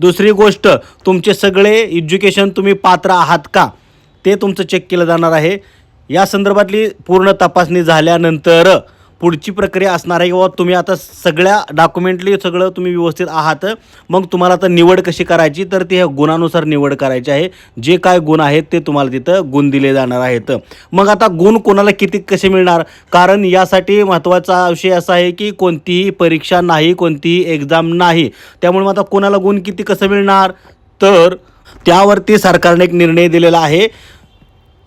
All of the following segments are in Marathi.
दुसरी गोष्ट तुमचे सगळे एज्युकेशन तुम्ही पात्र आहात का? ते तुमचं चेक केलं जाणार आहे. या संदर्भातली पूर्ण तपासणी झाल्यानंतर पुढची प्रक्रिया असणार आहे किंवा तुम्ही आता सगळ्या डॉक्युमेंटली सगळं तुम्ही व्यवस्थित आहात मग तुम्हाला आता निवड कशी करायची? तर ती ह्या गुणानुसार निवड करायची आहे. जे काय गुण आहेत ते तुम्हाला तिथं गुण दिले जाणार आहेत. मग आता गुण कोणाला किती कसे मिळणार? कारण यासाठी महत्त्वाचा विषय असा आहे की कोणतीही परीक्षा नाही कोणतीही एक्झाम नाही. त्यामुळे मग आता कोणाला गुण किती कसं मिळणार? तर त्यावरती सरकारने एक निर्णय दिलेला आहे.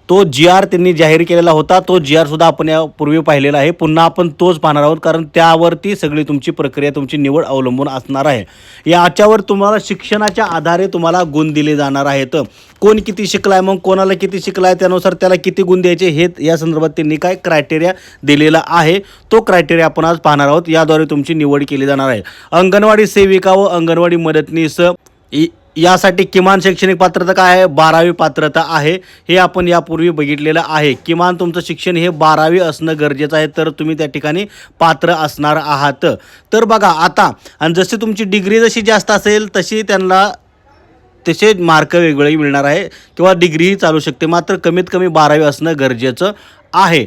तो जी आर त्यांनी जाहीर केलेला होता तो जी आर सुद्धा आपण यापूर्वी पाहिलेला आहे. पुन्हा आपण तोच पाहणार आहोत कारण त्यावरती सगळी तुमची प्रक्रिया तुमची निवड अवलंबून असणार आहे. याच्यावर तुम्हाला शिक्षणाच्या आधारे तुम्हाला गुण दिले जाणार आहेत. कोण किती शिकलाय मग कोणाला किती शिकलाय त्यानुसार त्याला किती गुण द्यायचे हे या संदर्भात त्यांनी काय क्रायटेरिया दिलेला आहे तो क्रायटेरिया आपण आज पाहणार आहोत. याद्वारे तुमची निवड केली जाणार आहे. अंगणवाडी सेविका व अंगणवाडी मदतनीस इ- यासाठी किमान शैक्षणिक पात्रता काय आहे? बारावी पात्रता आहे. हे आपण यापूर्वी बघितलेलं आहे. किमान तुमचं शिक्षण हे बारावी असणं गरजेचं आहे तर तुम्ही त्या ठिकाणी पात्र असणार आहात. तर बघा आता आणि जशी तुमची डिग्री जशी जास्त असेल तशी त्यांना तसे मार्क वेगवेगळे मिळणार आहे किंवा डिग्रीही चालू शकते. मात्र कमीत कमी बारावी असणं गरजेचं आहे.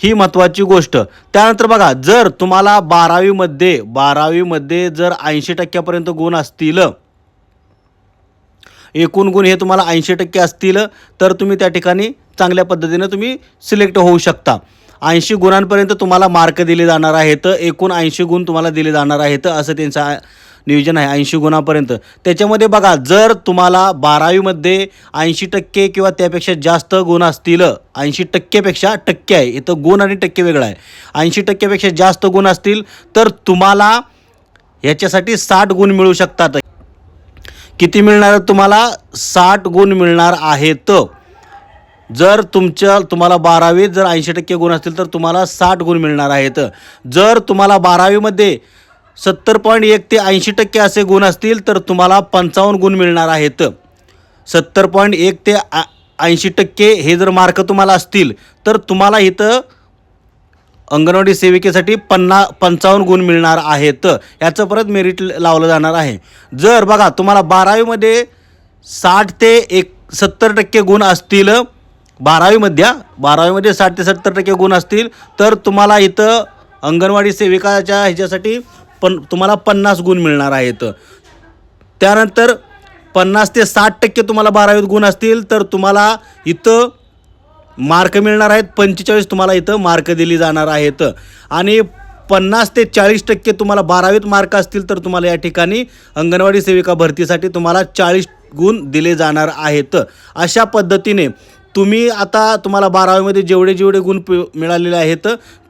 ही महत्त्वाची गोष्ट. त्यानंतर बघा जर तुम्हाला बारावीमध्ये बारावीमध्ये जर ऐंशी टक्क्यापर्यंत गुण असतील एकूण गुण हे तुम्हाला ऐंशी टक्के असतील तर तुम्ही त्या ठिकाणी चांगल्या पद्धतीनं तुम्ही सिलेक्ट होऊ शकता. ऐंशी गुणांपर्यंत तुम्हाला मार्क दिले जाणार आहेत एकूण ऐंशी गुण तुम्हाला दिले जाणार आहेत असं त्यांचं नियोजन आहे ऐंशी गुणापर्यंत. त्याच्यामध्ये बघा जर तुम्हाला बारावीमध्ये ऐंशी टक्के किंवा त्यापेक्षा जास्त गुण असतील ऐंशी टक्केपेक्षा टक्के आहे इथं गुण आणि टक्के वेगळं आहे. ऐंशी टक्केपेक्षा जास्त गुण असतील तर तुम्हाला ह्याच्यासाठी साठ गुण मिळू शकतात. किती मिळणार? तुम्हाला साठ गुण मिळणार आहेत. जर तुमच्या तुम्हाला बारावीत जर ऐंशी टक्के गुण असतील तर तुम्हाला साठ गुण मिळणार आहेत. जर तुम्हाला बारावीमध्ये सत्तर पॉईंट एक ते ऐंशी टक्के असे गुण असतील तर तुम्हाला पंचावन्न गुण मिळणार आहेत. सत्तर पॉईंट एक ते ऐंशी टक्के हे जर मार्क तुम्हाला असतील तर तुम्हाला इथं अंगणवाडी सेविकेसाठी पन्ना पंचावन्न गुण मिळणार आहेत. याचं परत मेरिट लावलं जाणार आहे. जर बघा तुम्हाला बारावीमध्ये साठ ते एक सत्तर टक्के गुण असतील बारावीमध्ये बारावीमध्ये साठ ते सत्तर टक्के गुण असतील तर तुम्हाला इथं अंगणवाडी सेविकाच्या ह्याच्यासाठी पण तुम्हाला पन्नास गुण मिळणार आहेत. त्यानंतर पन्नास ते साठ टक्के तुम्हाला बारावीत गुण असतील तर तुम्हाला इथं मार्क मिळणार आहेत. पंचेचाळीस तुम्हाला इथं मार्क दिली जाणार आहेत. आणि पन्नास ते चाळीस टक्के तुम्हाला बारावीत मार्क असतील तर तुम्हाला या ठिकाणी अंगणवाडी सेविका भरतीसाठी तुम्हाला चाळीस गुण दिले जाणार आहेत. अशा पद्धतीने तुम्ही आता तुम्हाला बारावीमध्ये जेवढे जेवढे गुण मिळालेले आहेत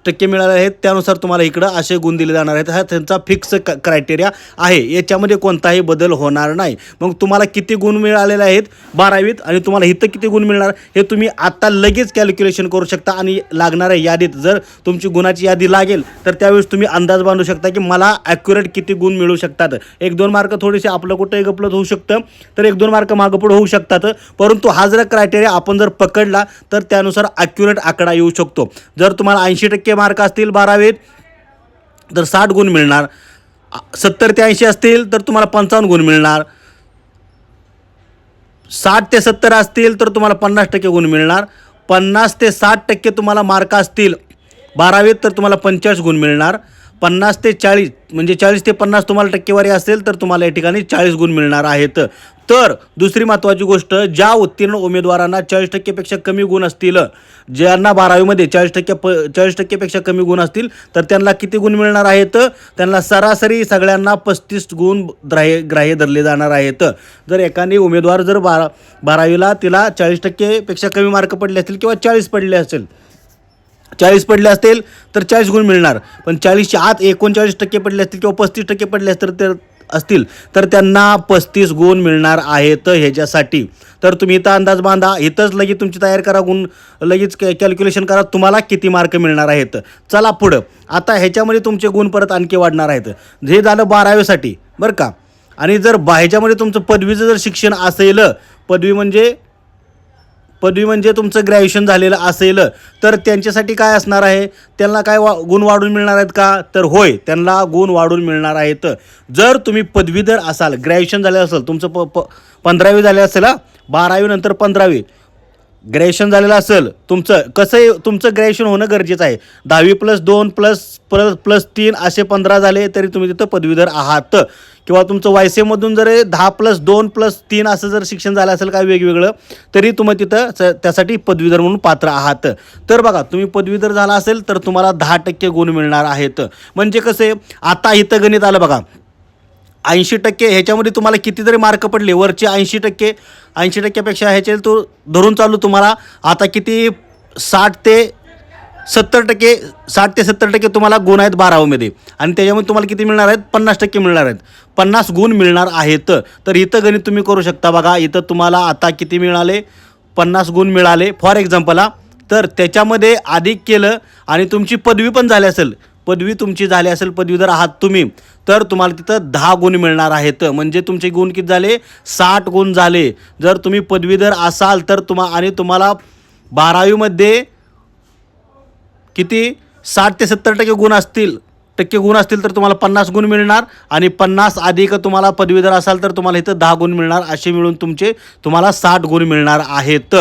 टक्के मिळाले आहेत. त्यानुसार तुम्हाला इकडं असे गुण दिले जाणार आहेत. हा त्यांचा फिक्स क क्रायटेरिया आहे. याच्यामध्ये कोणताही बदल होणार नाही. मग तुम्हाला किती गुण मिळालेले आहेत? बारावीत. आणि तुम्हाला इथं किती गुण मिळणार? हे तुम्ही आत्ता लगेच कॅल्क्युलेशन करू शकता. आणि लागणाऱ्या यादीत जर तुमची गुणाची यादी लागेल तर त्यावेळेस तुम्ही अंदाज बांधू शकता की मला ॲक्युरेट किती गुण मिळू शकतात. एक दोन मार्क थोडेसे आपलं कुठंही गपलत होऊ शकतं तर एक दोन मार्क मागपुढं होऊ शकतात. परंतु हा जर क्रायटेरिया आपण जर पकडला तर त्यानुसार ॲक्युरेट आकडा येऊ शकतो. जर तुम्हाला ऐंशी टक्के मार्क असतील बारावीत तर साठ गुण मिळणार. सत्तर ते ऐंशी असतील तर तुम्हाला पंचावन्न गुण मिळणार. साठ ते सत्तर असतील तर तुम्हाला पन्नास टक्के गुण मिळणार. पन्नास ते साठ टक्के तुम्हाला मार्क असतील बारावीत तर तुम्हाला पंचेचाळीस गुण मिळणार. पन्नास ते चाळीस म्हणजे चाळीस ते पन्नास तुम्हाला टक्केवारी असेल तर तुम्हाला या ठिकाणी चाळीस गुण मिळणार आहेत. तर दुसरी महत्त्वाची गोष्ट ज्या उत्तीर्ण उमेदवारांना चाळीस टक्केपेक्षा कमी गुण असतील ज्यांना बारावीमध्ये चाळीस टक्के प चाळीस टक्केपेक्षा कमी गुण असतील तर त्यांना किती गुण मिळणार आहेत? त्यांना सरासरी सगळ्यांना पस्तीस गुण ग्राह्य ग्राह्य धरले जाणार आहेत. जर एकाने उमेदवार जर बारा बारावीला तिला चाळीस टक्केपेक्षा कमी मार्क पडले असतील किंवा चाळीस पडले असेल चाळीस पडले असतील तर चाळीस गुण मिळणार. पण चाळीसच्या आत एकोणचाळीस टक्के पडले असतील किंवा पस्तीस टक्के पडले असतील तर असतील तर त्यांना पस्तीस गुण मिळणार आहेत ह्याच्यासाठी. तर तुम्ही इथं अंदाज बांधा इथंच लगेच तुमची तयारी करा गुण लगेच कॅ कॅल्क्युलेशन करा तुम्हाला किती मार्क मिळणार आहेत. चला पुढं. आता ह्याच्यामध्ये तुमचे गुण परत आणखी वाढणार आहेत. हे झालं बारावीसाठी बरं का? आणि जर बा ह्याच्यामध्ये तुमचं पदवीचं जर शिक्षण असेल पदवी म्हणजे पदवी म्हणजे तुमचं ग्रॅज्युएशन झालेलं असेल तर त्यांच्यासाठी काय असणार आहे? त्यांना काय वा गुण वाढून मिळणार आहेत का? तर होय त्यांना गुण वाढून मिळणार आहेत. जर तुम्ही पदवीधर असाल ग्रॅज्युएशन झालेलं असेल तुमचं प प पंधरावी झाले असेल बारावी नंतर पंधरावी. ग्रॅज्युएशन झालेलं असेल तुमचं कसं आहे तुमचं ग्रॅज्युएशन होणं गरजेचं आहे. दहावी प्लस दोन प्लस प्लस प्लस तीन असे पंधरा झाले तरी तुम्ही तिथं पदवीधर आहात. किंवा तुमचं वायसेमधून जर दहा प्लस दोन प्लस तीन असं जर शिक्षण झालं असेल काय वेगवेगळं तरी तुम्ही तिथं स- त्यासाठी पदवीधर म्हणून पात्र आहात. तर बघा तुम्ही पदवीधर झाला असेल तर तुम्हाला दहा टक्के गुण मिळणार आहेत. म्हणजे कसं आहे आता इथं गणित आलं बघा. ऐंशी टक्के ह्याच्यामध्ये तुम्हाला कितीतरी मार्क पडले वरचे ऐंशी टक्के. ऐंशी टक्क्यापेक्षा ह्याचे तो धरून चालू तुम्हाला. आता किती साठ ते सत्तर टक्के साठ ते सत्तर टक्के तुम्हाला गुण आहेत बारावीमध्ये. आणि त्याच्यामध्ये तुम्हाला किती मिळणार आहेत? पन्नास टक्के मिळणार आहेत. पन्नास गुण मिळणार आहेत. तर इथं गणित तुम्ही करू शकता बघा. इथं तुम्हाला आता किती मिळाले? पन्नास गुण मिळाले. फॉर एक्झाम्पल हा. तर त्याच्यामध्ये अधिक केलं आणि तुमची पदवी पण झाली असेल. पदवी तुमची झाली असेल पदवीधर आहात तुम्ही तर तुम्हाला तिथं दहा गुण मिळणार आहेत. म्हणजे तुमचे गुण किती झाले? साठ गुण झाले. जर तुम्ही पदवीधर असाल तर तुम्हा आणि तुम्हाला बारावीमध्ये किती? साठ ते सत्तर टक्के गुण असतील. टक्के गुण असतील तर तुम्हाला पन्नास गुण मिळणार आणि पन्नास अधिक तुम्हाला पदवीधर असाल तर तुम्हाला इथं दहा गुण मिळणार. असे मिळून तुमचे तुम्हाला साठ गुण मिळणार आहेत.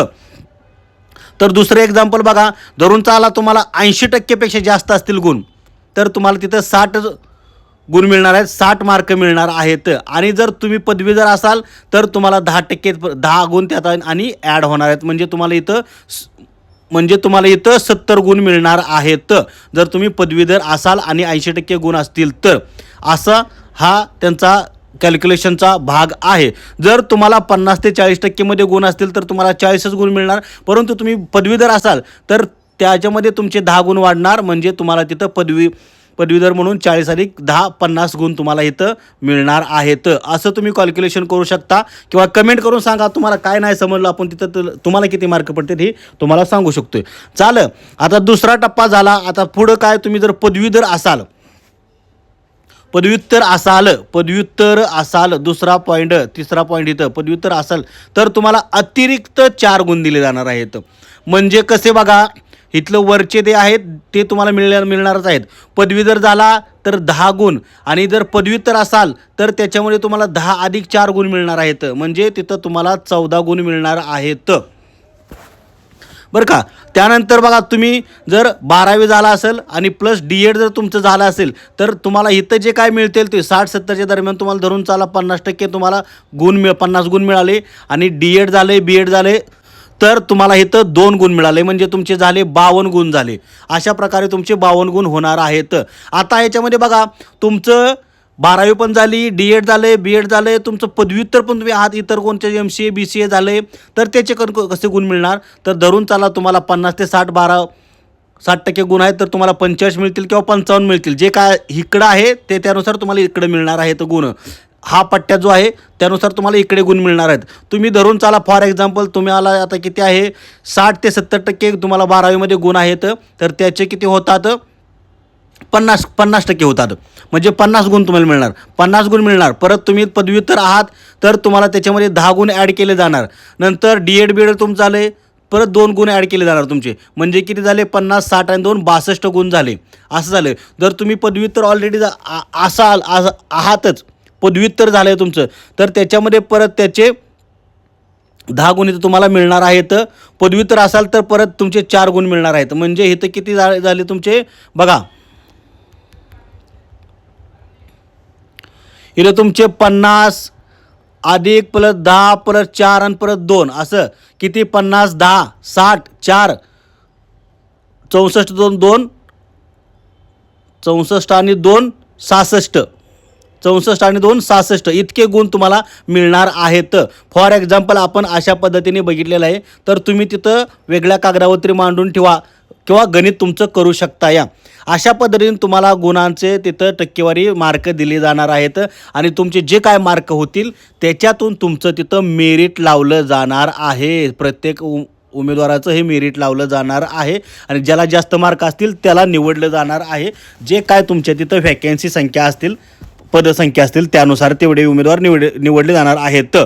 तर दुसरं एक्झाम्पल बघा. धरून चाला तुम्हाला ऐंशी टक्केपेक्षा जास्त असतील गुण. तर तुम्हाला तिथं साठ गुण मिळणार आहेत साठ मार्क मिळणार आहेत. आणि जर तुम्ही पदवीधर असाल तर तुम्हाला दहा टक्के दहा गुण त्यात आणि ॲड होणार आहेत. म्हणजे तुम्हाला इथं म्हणजे तुम्हाला इथं सत्तर गुण मिळणार आहेत. जर तुम्ही पदवीधर असाल आणि ऐंशी टक्के गुण असतील तर. असा हा त्यांचा कॅल्क्युलेशनचा भाग आहे. जर तुम्हाला पन्नास ते चाळीस टक्केमध्ये गुण असतील तर तुम्हाला चाळीसच गुण मिळणार. परंतु तुम्ही पदवीधर असाल तर त्याच्यामध्ये तुमचे दहा गुण वाढणार. म्हणजे तुम्हाला तिथं पदवी पदवीधर म्हणून चाळीस अधिक दहा पन्नास गुण तुम्हाला इथं मिळणार आहेत. असं तुम्ही कॅल्क्युलेशन करू शकता किंवा कमेंट करून सांगा तुम्हाला काय नाही समजलं आपण तिथं तुम्हाला किती मार्क पडतात हे तुम्हाला सांगू शकतोय. चालं आता दुसरा टप्पा झाला आता पुढं काय तुम्ही जर पदवीधर असाल पदव्युत्तर असाल पदव्युत्तर असाल दुसरा पॉईंट तिसरा पॉईंट इथं पदव्युत्तर असाल तर तुम्हाला अतिरिक्त चार गुण दिले जाणार आहेत. म्हणजे कसे बघा इथलं वरचे ते आहेत ते तुम्हाला मिळणार मिळणारच आहेत. पदवीधर झाला तर दहा गुण. आणि जर पदव्युत्तर असाल तर त्याच्यामध्ये तुम्हाला दहा अधिक चार गुण मिळणार आहेत. म्हणजे तिथं तुम्हाला चौदा गुण मिळणार आहेत. बरं का? त्यानंतर बघा तुम्ही जर बारावी झाला असेल आणि प्लस डी एड जर तुमचं झालं असेल तर तुम्हाला इथं जे काय मिळतील ते साठ सत्तरच्या दरम्यान तुम्हाला धरून चाला पन्नास टक्के तुम्हाला गुण मिळ पन्नास गुण मिळाले. आणि डी एड झाले बी एड झाले तर तुम्हाला इथं दोन गुण मिळाले. म्हणजे तुमचे झाले बावन्न गुण झाले. अशा प्रकारे तुमचे बावन्न गुण होणार आहेत. आता याच्यामध्ये बघा तुमचं बारावी पण झाली डी एड झाले बी एड झाले तुमचं पदव्युत्तर पण तुम्ही आहात. इतर कोणते M C A B C A झाले तर त्याचे कन कसे गुण मिळणार? तर धरून चाला तुम्हाला पन्नास ते साठ बारा साठ टक्के गुण आहेत तर तुम्हाला पंचेचाळीस मिळतील किंवा पंचावन्न मिळतील. जे काय इकडं आहे ते त्यानुसार तुम्हाला इकडं मिळणार आहेत गुण. हा पट्ट्या जो आहे त्यानुसार तुम्हाला इकडे गुण मिळणार आहेत. तुम्ही धरून चाला फॉर एक्झाम्पल तुम्ही आला आता किती आहे? साठ ते सत्तर टक्के तुम्हाला बारावीमध्ये गुण आहेत तर त्याचे किती होतात? पन्नास पन्नास टक्के होतात. म्हणजे पन्नास गुण तुम्हाला मिळणार. पन्नास गुण मिळणार. परत तुम्ही पदव्युत्तर आहात तर तुम्हाला त्याच्यामध्ये दहा गुण ॲड केले जाणार. नंतर डी एड बी एड तुमचं झाले परत दोन गुण ॲड केले जाणार तुमचे. म्हणजे किती झाले? पन्नास साठ आणि दोन बासष्ट गुण झाले. असं झालं. जर तुम्ही पदव्युत्तर ऑलरेडी असाल आज आहातच पदव्युत्तर झालं आहे तुमचं. तर त्याच्यामध्ये परत त्याचे दहा गुण इथं तुम्हाला मिळणार आहेत. पदव्युत्तर असाल तर परत तुमचे चार गुण मिळणार आहेत. म्हणजे इथं किती झाले झाले तुमचे? बघा. इथं तुमचे पन्नास अधिक प्लस दहा प्लस चार आणि परत दोन. असं. किती? पन्नास दहा साठ चार. चौसष्ट दोन दोन. चौसष्ट आणि दोन सहासष्ट. चौसष्ट आणि दोन सहासष्ट इतके गुण तुम्हाला मिळणार आहेत. फॉर एक्झाम्पल आपण अशा पद्धतीने बघितलेलं आहे. तर तुम्ही तिथं वेगळ्या कागदावरती मांडून ठेवा किंवा गणित तुमचं करू शकता या. अशा पद्धतीने तुम्हाला गुणांचे तिथं टक्केवारी मार्क दिले जाणार आहेत. आणि तुमचे जे काय मार्क होतील त्याच्यातून तुमचं तिथं मेरिट लावलं जाणार आहे. प्रत्येक उ उमेदवाराचं हे मेरिट लावलं जाणार आहे. आणि ज्याला जास्त मार्क असतील त्याला निवडलं जाणार आहे. जे काय तुमच्या तिथं व्हॅकन्सी संख्या असतील पदसंख्या असतील त्यानुसार तेवढे उमेदवार निवड निवडले जाणार आहेत.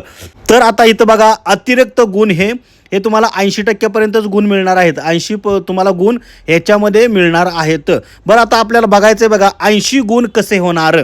तर आता इथं बघा अतिरिक्त गुण हे हे तुम्हाला ऐंशी टक्क्यापर्यंतच गुण मिळणार आहेत. ऐंशी प तुम्हाला गुण ह्याच्यामध्ये मिळणार आहेत. बरं आता आपल्याला बघायचं आहे बघा ऐंशी गुण कसे होणार?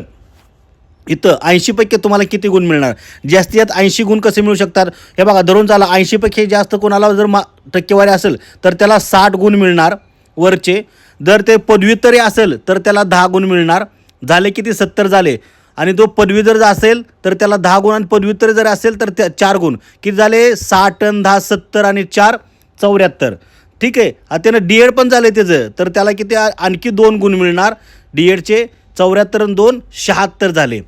इथं ऐंशीपैकी तुम्हाला किती गुण मिळणार? जास्तीत जास्त ऐंशी गुण कसे मिळू शकतात? हे बघा धरून चाला ऐंशीपैकी जास्त कोणाला जर मा टक्केवारी असेल तर त्याला साठ गुण मिळणार वरचे. जर ते पदव्युत्तरी असेल तर त्याला दहा गुण मिळणार. झाले किती? सत्तर झाले. आणि तो पदवी जर असेल तर त्याला दहा गुण आणि पदव्युत्तर जर असेल तर त्या चार गुण. किती झाले? साठ आणि दहा सत्तर आणि चार चौऱ्याहत्तर. ठीक आहे? आता त्यानं डी एड पण झालं त्याचं. तर त्याला किती? आणखी दोन गुण मिळणार. डी एडचे चौऱ्याहत्तर आणि दोन शहात्तर झाले.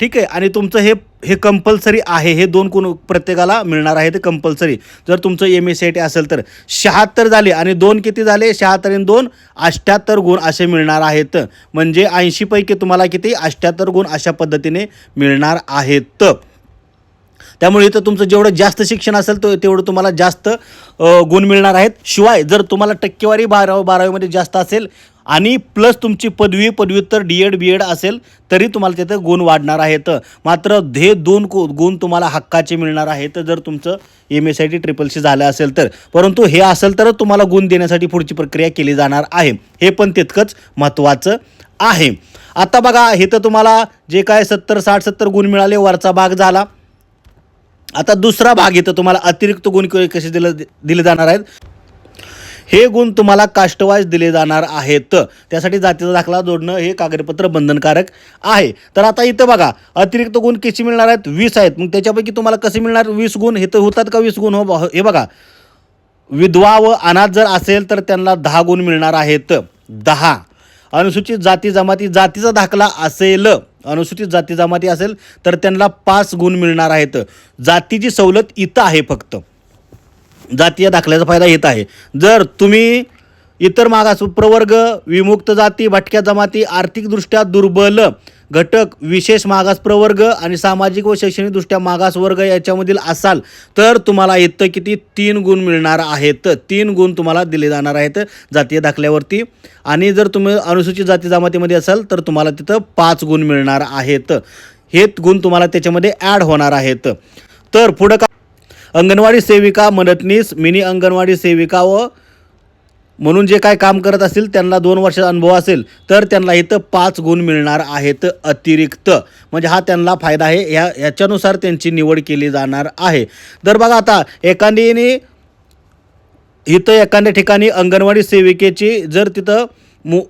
ठीक आहे? आणि तुमचं हे हे कंपल्सरी आहे हे दोन गुण प्रत्येकाला मिळणार आहे ते कंपल्सरी जर तुमचं M S C I T असेल तर शहात्तर झाले आणि दोन किती झाले? शहात्तर आणि दोन अष्ट्याहत्तर गुण असे मिळणार आहेत. म्हणजे ऐंशीपैकी तुम्हाला किती? अष्ट्याहत्तर गुण अशा पद्धतीने मिळणार आहेत. त्यामुळे इथं तुमचं जेवढं जास्त शिक्षण असेल तो तेवढं तुम्हाला जास्त गुण मिळणार आहेत. शिवाय जर तुम्हाला टक्केवारी बारावी बारावीमध्ये जास्त असेल आणि प्लस तुमची पदवी पदव्युत्तर डी एड बी एड असेल तरी तुम्हाला तिथं गुण वाढणार आहेत. मात्र हे दोन को- गुण तुम्हाला हक्काचे मिळणार आहेत जर तुमचं M S I T triple C झालं असेल तर. परंतु हे असेल तरच तुम्हाला गुण देण्यासाठी पुढची प्रक्रिया केली जाणार आहे. हे पण तितकंच महत्त्वाचं आहे. आता बघा हे तर तुम्हाला जे काय सत्तर साठ सत्तर गुण मिळाले वरचा भाग झाला. आता दुसरा भाग इथं तुम्हाला अतिरिक्त गुण कसे दिले दिले जाणार आहेत? हे गुण तुम्हाला काष्टवाईज दिले जाणार आहेत. त्यासाठी जातीचा दाखला जोडणं हे कागदपत्र बंधनकारक आहे. तर आता इथं बघा अतिरिक्त गुण किती मिळणार आहेत? वीस आहेत. मग त्याच्यापैकी तुम्हाला कसे मिळणार? वीस गुण? हे तर होतात का वीस गुण? हो, हो हे बघा. विधवा व अनाथ जर असेल तर त्यांना दहा गुण मिळणार आहेत. दहा. अनुसूचित जाती जमाती जातीचा दाखला असेल अनुसूचित जाती जमाती असेल तर त्यांना पाच गुण मिळणार आहेत. जातीची सवलत इथं आहे फक्त. जातीय दाखल्याचा फायदा येत आहे. जर तुम्ही इतर मागास प्रवर्ग विमुक्त जाती भटक्या जमाती आर्थिकदृष्ट्या दुर्बल घटक विशेष मागास प्रवर्ग आणि सामाजिक व शैक्षणिकदृष्ट्या मागास वर्ग याच्यामधील असाल तर तुम्हाला इथं किती? तीन गुण मिळणार आहेत. तीन गुण तुम्हाला दिले जाणार आहेत जातीय दाखल्यावरती. आणि जर तुम्ही अनुसूचित जाती जमातीमध्ये असाल तर तुम्हाला तिथं पाच गुण मिळणार आहेत. हे गुण तुम्हाला त्याच्यामध्ये ॲड होणार आहेत. तर पुढं अंगणवाडी सेविका मदतनीस मिनी अंगणवाडी सेविका व म्हणून जे काय काम करत असतील त्यांना दोन वर्षाचा अनुभव असेल तर त्यांना इथं पाच गुण मिळणार आहेत अतिरिक्त. म्हणजे हा त्यांना फायदा आहे. ह्या ह्याच्यानुसार त्यांची निवड केली जाणार आहे. तर बघा आता एखादीने इथं एखाद्या ठिकाणी अंगणवाडी सेविकेची जर तिथं मु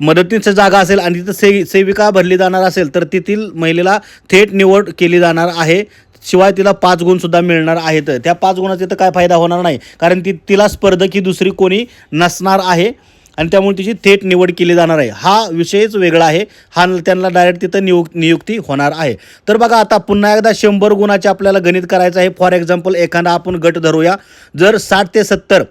मदतीची जागा असेल आणि तिथं से सेविका भरली जाणार असेल तर तेथील महिलेला थेट निवड केली जाणार आहे. शिवाय तिला पाच गुणसुद्धा मिळणार आहेत. त्या पाच गुणाचा तर काय फायदा होणार नाही. कारण ती तिला स्पर्धक ही दुसरी कोणी नसणार आहे. आणि त्यामुळे तिची थेट निवड केली जाणार आहे. हा विषयच वेगळा आहे. हा त्यांना डायरेक्ट तिथं नियुक नियुक्ती होणार आहे. तर बघा आता पुन्हा एकदा शंभर गुणाचे आपल्याला गणित करायचं आहे. फॉर एक्झाम्पल एखादा आपण गट धरूया. जर साठ ते सत्तर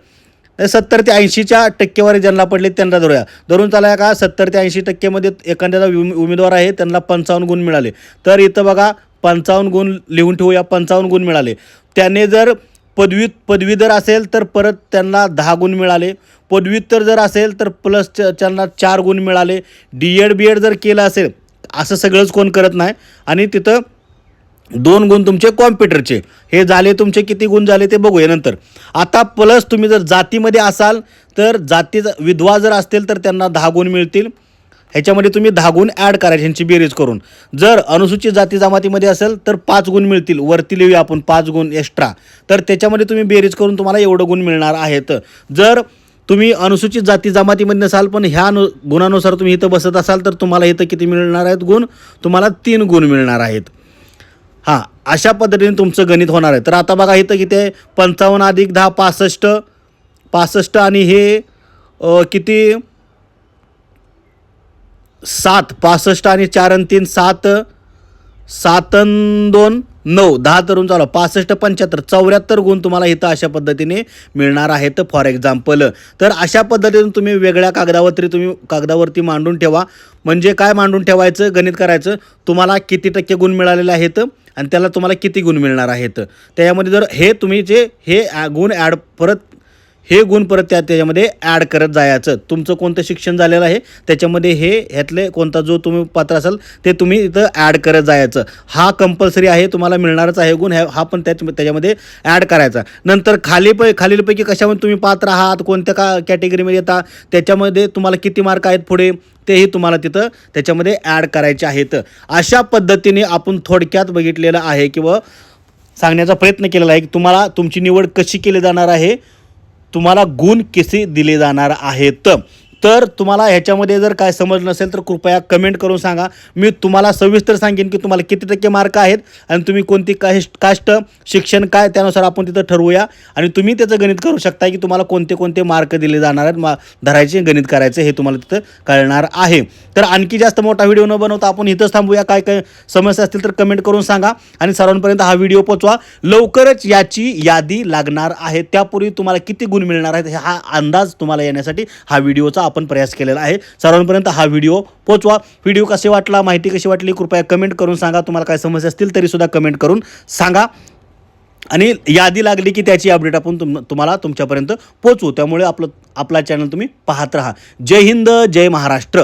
सत्तर ते ऐंशीच्या टक्केवारी ज्यांना पडले त्यांना धरूया. धरून चालाय का? सत्तर ते ऐंशी टक्केमध्ये एखाद्याला उम- उमेदवार आहे त्यांना पंचावन्न गुण मिळाले. तर इथं बघा पंचावन्न गुण लिहून ठेवूया पंचावन्न गुण मिळाले. त्याने जर पदवी पदवीधर असेल तर परत त्यांना दहा गुण मिळाले. पदव्युत्तर जर असेल तर प्लस त्यांना चार गुण मिळाले. डी एड बी एड जर केलं असेल असं सगळंच कोण करत नाही. आणि तिथं दोन गुण तुमचे कॉम्प्युटरचे. हे झाले तुमचे किती गुण झाले ते बघूया नंतर. आता प्लस तुम्ही जर जातीमध्ये असाल तर जातीचा विधवा जर असतील तर त्यांना दहा गुण मिळतील. ह्याच्यामध्ये तुम्ही दहा गुण ॲड करायचे ह्यांची बेरीज करून. जर अनुसूचित जाती जमातीमध्ये असेल तर पाच गुण मिळतील. वरती लिहूया आपण पाच गुण एक्स्ट्रा तर त्याच्यामध्ये तुम्ही बेरीज करून तुम्हाला एवढं गुण मिळणार आहेत. जर तुम्ही अनुसूचित जाती जमातीमध्ये नसाल पण ह्या नु गुणानुसार तुम्ही इथं बसत असाल तर तुम्हाला इथं किती मिळणार आहेत गुण? तुम्हाला तीन गुण मिळणार आहेत. हां अशा पद्धतीने तुमचं गणित होणार आहे. तर आता बघा इथं किती आहे? पंचावन्न अधिक दहा पासष्ट. पासष्ट आणि हे किती? सात पासष्ट आणि चार आणि तीन सात सात दोन नऊ. दहा तरुण चालू पासष्ट पंच्याहत्तर चौऱ्याहत्तर गुण तुम्हाला इथं अशा पद्धतीने मिळणार आहेत. फॉर एक्झाम्पल तर अशा पद्धतीने तुम्ही वेगळ्या कागदावरती तुम्ही कागदावरती मांडून ठेवा. म्हणजे काय मांडून ठेवायचं? गणित करायचं. तुम्हाला किती टक्के गुण मिळालेले आहेत आणि त्याला तुम्हाला किती गुण मिळणार आहेत? त्याच्यामध्ये जर हे तुम्ही जे हे ॲ- गुण ॲड परत हे गुण परत त्या त्याच्यामध्ये ॲड करत जायचं. तुमचं कोणतं शिक्षण झालेलं आहे त्याच्यामध्ये हे ह्यातले कोणता जो तुम्ही पात्र असाल ते तुम्ही इथं ॲड करत जायचं. हा कंपल्सरी आहे तुम्हाला मिळणारच आहे गुण हा पण त्याच त्याच्यामध्ये ॲड करायचा. नंतर खाली पै खालीलपैकी कशामध्ये तुम्ही पात्र आहात कोणत्या का कॅटेगरीमध्ये येता त्याच्यामध्ये तुम्हाला किती मार्क आहेत पुढे तेही तुम्हाला तिथं त्याच्यामध्ये ॲड करायचे आहेत. अशा पद्धतीने आपण थोडक्यात बघितलेलं आहे किंवा सांगण्याचा प्रयत्न केलेला आहे की तुम्हाला तुमची निवड कशी केली जाणार आहे तुम्हाला गुण कसे दिले जाणार आहेत? तर तुम्हाला ह्याच्यामध्ये जर काय समजलं नसेल तर कृपया कमेंट करून सांगा. मी तुम्हाला सविस्तर सांगेन की तुम्हाला किती टक्के मार्क आहेत आणि तुम्ही कोणती कास्ट कास्ट शिक्षण काय त्यानुसार आपण तिथं ठरवूया. आणि तुम्ही त्याचं गणित करू शकता की तुम्हाला कोणते कोणते मार्क दिले जाणार आहेत. मा धरायचे गणित करायचं हे तुम्हाला तिथं कळणार आहे. तर आणखी जास्त मोठा व्हिडिओ न बनवता आपण इथंच थांबूया. काय काय समस्या असतील तर कमेंट करून सांगा. आणि सर्वांपर्यंत हा व्हिडिओ पोचवा लवकरच याची यादी लागणार आहे. त्यापूर्वी तुम्हाला किती गुण मिळणार आहेत हा अंदाज तुम्हाला येण्यासाठी हा व्हिडिओचा आपण प्रयास केलेला आहे. सर्वांपर्यंत हा व्हिडिओ पोचवा व्हिडिओ कसे वाटला माहिती कशी वाटली कृपया कमेंट करून सांगा. तुम्हाला काय समस्या असतील तरीसुद्धा कमेंट करून सांगा. आणि यादी लागली की त्याची अपडेट आपण तुम तुम्हाला तुमच्यापर्यंत पोचवू त्यामुळे आपलं आपला चॅनल तुम्ही पाहत राहा. जय हिंद जय महाराष्ट्र.